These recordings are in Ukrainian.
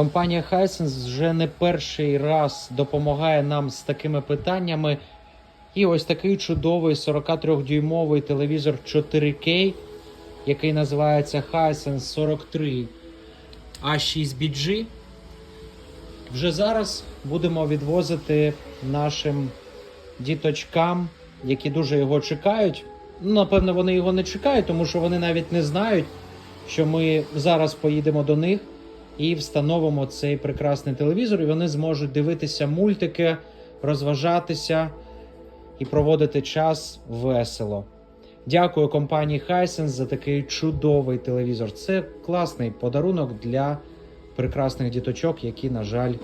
Компанія Hisense вже не перший раз допомагає нам з такими питаннями. І ось такий чудовий 43-дюймовий телевізор 4K, який називається Hisense 43 A6BG. Вже зараз будемо відвозити нашим діточкам, які дуже його чекають. Ну, напевно, вони його не чекають, тому що вони навіть не знають, що ми зараз поїдемо до них і встановимо цей прекрасний телевізор, і вони зможуть дивитися мультики, розважатися і проводити час весело. Дякую компанії Hisense за такий чудовий телевізор. Це класний подарунок для прекрасних діточок, які, на жаль,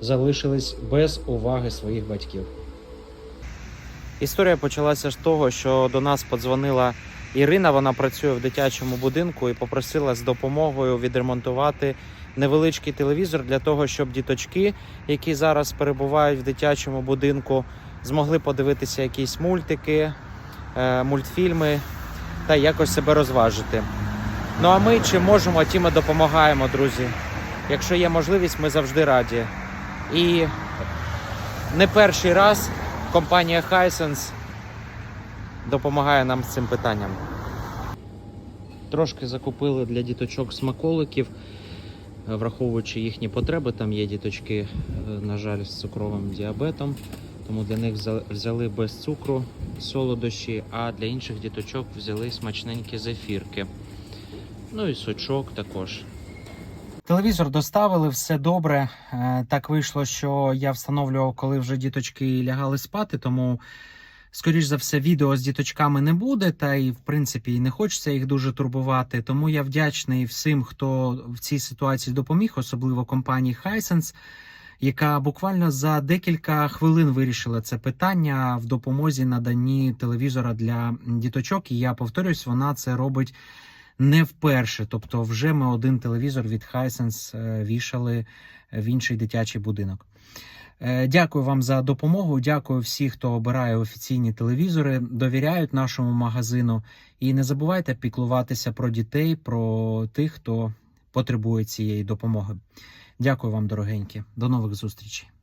залишились без уваги своїх батьків. Історія почалася з того, що до нас подзвонила Ірина. Вона працює в дитячому будинку і попросила з допомогою відремонтувати невеличкий телевізор для того, щоб діточки, які зараз перебувають в дитячому будинку, змогли подивитися якісь мультики, е, мультфільми та якось себе розважити. Ну а ми чи можемо, ті ми допомагаємо, друзі. Якщо є можливість, ми завжди раді. І не перший раз компанія Hisense допомагає нам з цим питанням. Трошки закупили для діточок смаколиків, е, враховуючи їхні потреби. Там є діточки, е, на жаль, з цукровим діабетом, тому для них взяли без цукру солодощі, а для інших діточок взяли смачненькі зефірки. Ну і сочок також. Телевізор доставили, все добре. Е, Так вийшло, що я встановлював, коли вже діточки лягали спати, тому, скоріш за все, відео з діточками не буде, та і в принципі і не хочеться їх дуже турбувати. Тому я вдячний всім, хто в цій ситуації допоміг, особливо компанії Hisense, яка буквально за декілька хвилин вирішила це питання в допомозі наданні телевізора для діточок. І я повторюсь, вона це робить не вперше. Тобто, вже ми один телевізор від Hisense е, вішали в інший дитячий будинок. Е, Дякую вам за допомогу. Дякую всім, хто обирає офіційні телевізори, довіряють нашому магазину. І не забувайте піклуватися про дітей, про тих, хто потребує цієї допомоги. Дякую вам, дорогенькі. До нових зустрічей.